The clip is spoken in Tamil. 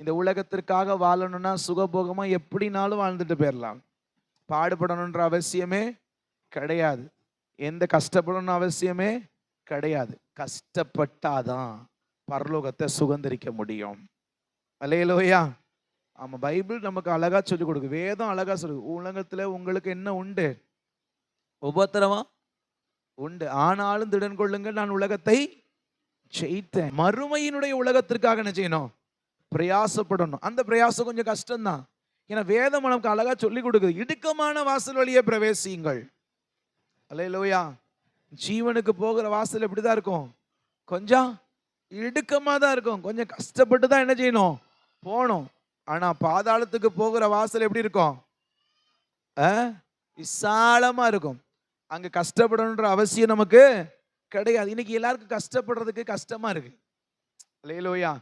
இந்த உலகத்திற்காக வாழணும்னா சுகபோகமா எப்படினாலும் வாழ்ந்துட்டு போயிடலாம் பாடுபடணுன்ற அவசியமே கிடையாது. எந்த கஷ்டப்படணும்னு அவசியமே கிடையாது. கஷ்டப்பட்டாதான் பரலோகத்தை சுதந்திரிக்க முடியும். அலையலோயா ஆமா பைபிள் நமக்கு அழகா சொல்லி கொடுக்கு. வேதம் அழகா சொல்லு உலகத்துல உங்களுக்கு என்ன உண்டு? உபத்திரவம்? உண்டு. ஆனாலும் திடன் கொள்ளுங்கள் நான் உலகத்தை ஜெயித்தேன். மறுமையினுடைய உலகத்திற்காக என்ன செய்யணும்? பிரயாசப்படணும். அந்த பிரயாசம் கொஞ்சம் கஷ்டம்தான். ஏன்னா வேதம் நமக்கு அழகா சொல்லி கொடுக்குது. இடுக்கமான வாசல் வழியே பிரவேசியுங்கள். அல்லையிலோயா ஜீவனுக்கு போகிற வாசல் எப்படிதான் இருக்கும்? கொஞ்சம் இடுக்கமாக தான் இருக்கும். கொஞ்சம் கஷ்டப்பட்டு தான் என்ன செய்யணும்? போகணும். ஆனால் பாதாளத்துக்கு போகிற வாசல் எப்படி இருக்கும்? ஆ? இருக்கும். அங்கே கஷ்டப்படணுன்ற அவசியம் நமக்கு கிடையாது. இன்னைக்கு எல்லாருக்கும் கஷ்டப்படுறதுக்கு கஷ்டமாக இருக்கு. இல்லையிலோயா